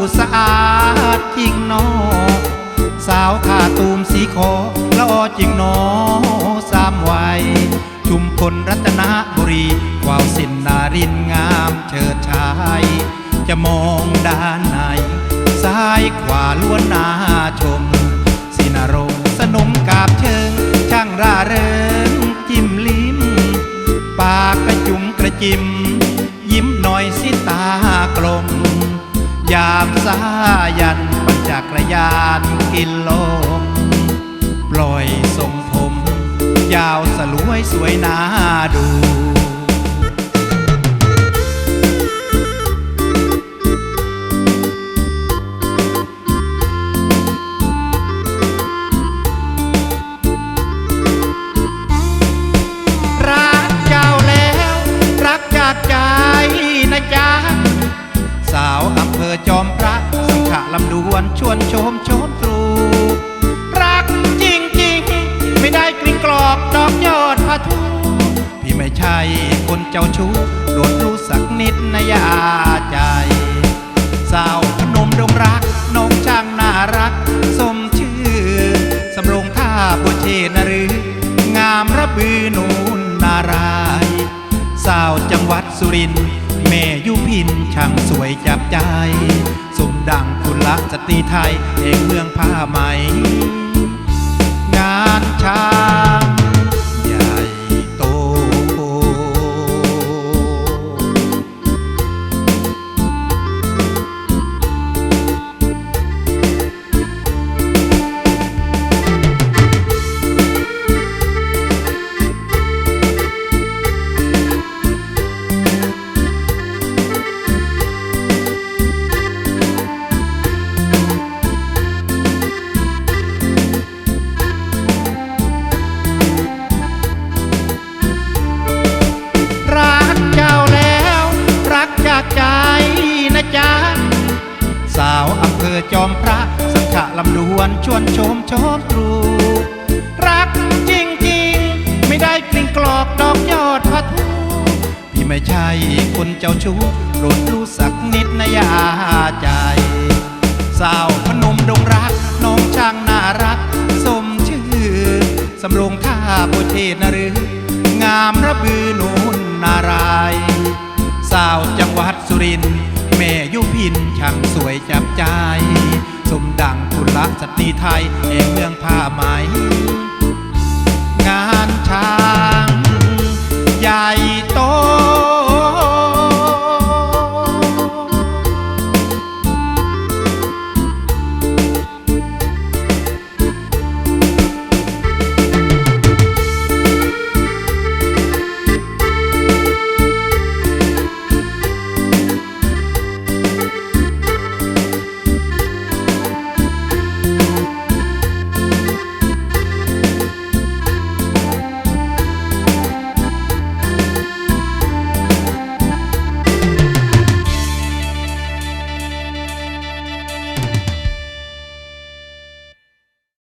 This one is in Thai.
สาดมองดูสะอาดจริงนอสาวท่าตูมสีขอละออจริงนอสามวัยชุมพลรัตนบุรีกวาวสินนารินงามเฉิดชาย จะมองด้านไหนซ้ายขวาล้วนนาชม สินรงสนมกาบเชิง ช่างร่าเริงจิ้มลิ้ม ปากกระจุมกระจิม้มามสายันปัญจักรยานกินลมปล่อยทรงผม ยาวสลวยสวยน่าดู วนชวนชมชมตรู รักจริงจริงๆไม่ได้กลิ้งกรอกดอกยอดพะทู พี่ไม่ใช่คนเจ้าชู้โปรดรู้สักนิดนะยาใจ สาวพนมดงรักน้องช่างน่ารัก สมชื่อ สำโรงท่าบัวเชนหรืองามระบือนูนนาราย สาวจังหวัดสุรินทร์ แม่ยุพินช่างสวยจับใจ สมดังคุณละสตรีไทยเอกเมืองผ้าไหม งานช้า อำเภอจอมพระสังขะลำดวนชวนชมชมตรูรักจริงจริงๆไม่ได้กลิ้งกรอกดอกยอดพะทูพี่ไม่ใช่คนเจ้าชู้โปรดรู้สักนิดนะยาใจสาวพนมดงรักน้องช่างน่ารัก สมชื่อสำโรงท่าโบเทศนรืองามระบือนูนนาราย สาวจังหวัดสุรินทร์ แม่ยุพินช่างสวยจับใจ สมดังคุณลักษณ์สตรีไทยแห่งเมืองผ้าไหม